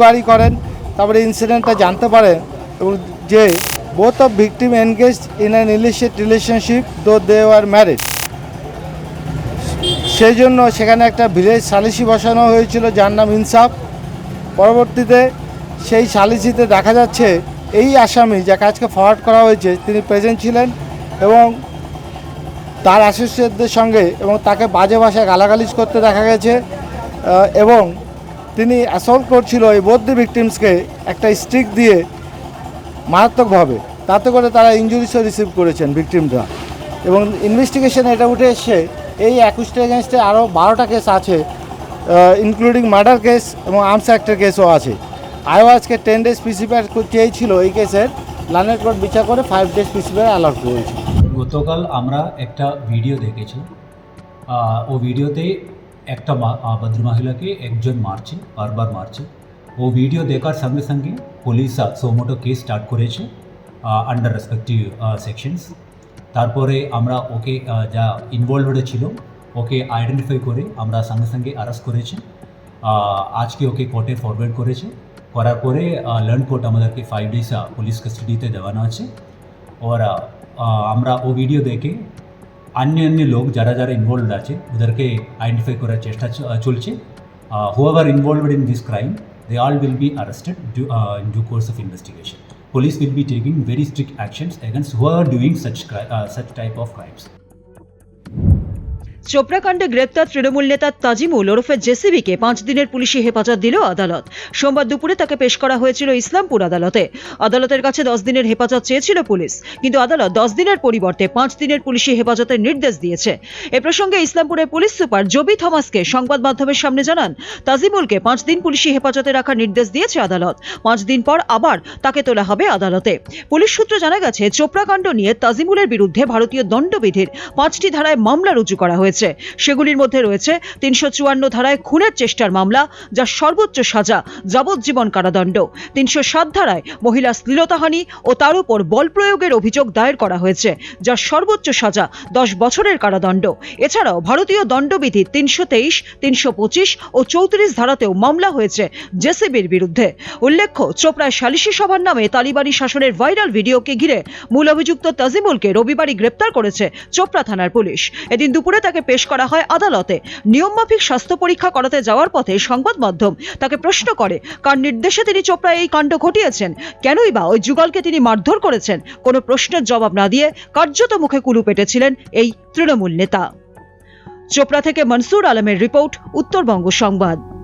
Inquiry করেন, তারপরে ইনসিডেন্টটা জানতে পারেন এবং যে both of victim engage in an illicit relationship though they are married সেই জন্য সেখানে একটা ভিলেজ সালিসি বসানো হয়েছিল, যার নাম ইনসাফ। পরবর্তীতে সেই সালিসিতে দেখা যাচ্ছে, এই আসামি যাকে আজকে ফরওয়ার্ড করা হয়েছে, তিনি প্রেজেন্ট ছিলেন এবং তার অ্যাসোসিয়েটদের সঙ্গে এবং তাকে বাজে ভাষায় গালাগালিজ করতে দেখা গেছে এবং তিনি অ্যাসল্ট করছিল এই বৌদ্ধ ভিকটিমসকে একটা স্টিক দিয়ে মারাত্মকভাবে। তাতে করে তারা ইঞ্জুরিসও রিসিভ করেছেন ভিকটিমরা এবং ইনভেস্টিগেশনে এটা উঠে এসছে, এই একুশটা এগেনস্টে আরও বারোটা কেস আছে ইনক্লুডিং মার্ডার কেস এবং আর্মস অ্যাক্টের কেসও আছে। আজকে টেন ডেজ পিসিপিআর চেয়েছিল এই কেসের লানের কোর্ট বিচার করে ফাইভ ডেজ পিসিপিআর অ্যালার্ট করেছে। গতকাল আমরা একটা ভিডিও দেখেছি। ও ভিডিওতে একটা ভদ্রমহিলাকে একজন মারছে, বারবার মারছে। ও ভিডিও দেখার সঙ্গে সঙ্গে police suo motu case start করেছে আন্ডার রেসপেক্টিভ সেকশনস তারপরে আমরা ওকে যা ইনভলভড ছিল, ওকে আইডেন্টিফাই করে আমরা সঙ্গে সঙ্গে অ্যারেস্ট করেছি। আজকে ওকে কোর্টে ফরওয়ার্ড করেছে। করার পরে লার্ন কোর্ট আমাদেরকে ফাইভ ডেজ পুলিশ কাস্টাডিতে দেওয়ানো আছে। ওর আমরা ও ভিডিও দেখে अन्य अन्य लोग ज़्यादा ज़्यादा इन्वॉल्व आचे उधर के आइडेंटिफाई कर चेष्टा चलचे whoever involved in this crime they all will be arrested due, uh, in due course of investigation. Police will be taking very strict actions against who are doing such, uh, such type of crimes. চোপড়াকাণ্ডে গ্রেপ্তার তৃণমূল নেতা তাজিমুল ওরফে জেসিবিকে পাঁচ দিনের পুলিশি হেফাজত দিল আদালত। সোমবার দুপুরে তাকে পেশ করা হয়েছিল ইসলামপুর আদালতে। আদালতের কাছে দশ দিনের হেফাজত চেয়েছিল পুলিশ, কিন্তু আদালত দশ দিনের পরিবর্তে পাঁচ দিনের পুলিশি হেফাজতের নির্দেশ দিয়েছে। এ প্রসঙ্গে ইসলামপুরের পুলিশ সুপার জবি থমাসকে সংবাদ মাধ্যমের সামনে জানান, তাজিমুলকে পাঁচ দিন পুলিশি হেফাজতে রাখার নির্দেশ দিয়েছে আদালত। পাঁচ দিন পর আবার তাকে তোলা হবে আদালতে। পুলিশ সূত্রে জানা গেছে, চোপড়াকাণ্ড নিয়ে তাজিমুলের বিরুদ্ধে ভারতীয় দণ্ডবিধির পাঁচটি ধারায় মামলা রুজু করা হয়েছে। সেগুলির মধ্যে রয়েছে তিনশো চুয়ান্ন ধারায় খুনের চেষ্টার মামলা যার সর্বোচ্চ সাজা, যাবজ্জীবন কারাদণ্ড। তিনশো সাত ধারায় মহিলা শ্লীলতাহানি ও তার উপর বল প্রয়োগের অভিযোগ দায়ের করা হয়েছে যার সর্বোচ্চ সাজা, দশ বছরের কারাদণ্ড। এছাড়াও ভারতীয় দণ্ডবিধির তিনশো তেইশ, তিনশো পঁচিশ ও চৌত্রিশ ধারাতেও মামলা হয়েছে জেসিবির বিরুদ্ধে। উল্লেখ্য, চোপড়ায় সালিশি সভার নামে তালিবানি শাসনের ভাইরাল ভিডিওকে ঘিরে মূল অভিযুক্ত তাজিমুলকে রবিবারই গ্রেপ্তার করেছে চোপড়া থানার পুলিশ। এদিন দুপুরে তাকে পেশ করা হয় আদালতে। নিয়মমাফিক স্বাস্থ্য পরীক্ষা করাতে যাওয়ার পথে সংবাদ মাধ্যম তাকে প্রশ্ন করে, কার নির্দেশে তিনি চোপড়া এই কাণ্ড ঘটিয়েছেন? কেনই বা ওই যুগলকে তিনি মারধর করেছেন? কোনো প্রশ্নের জবাব না দিয়ে কার্যত মুখে কুলু পেটেছিলেন এই তৃণমূল নেতা। চোপড়া থেকে মনসুর আলমের রিপোর্ট, উত্তরবঙ্গ সংবাদ।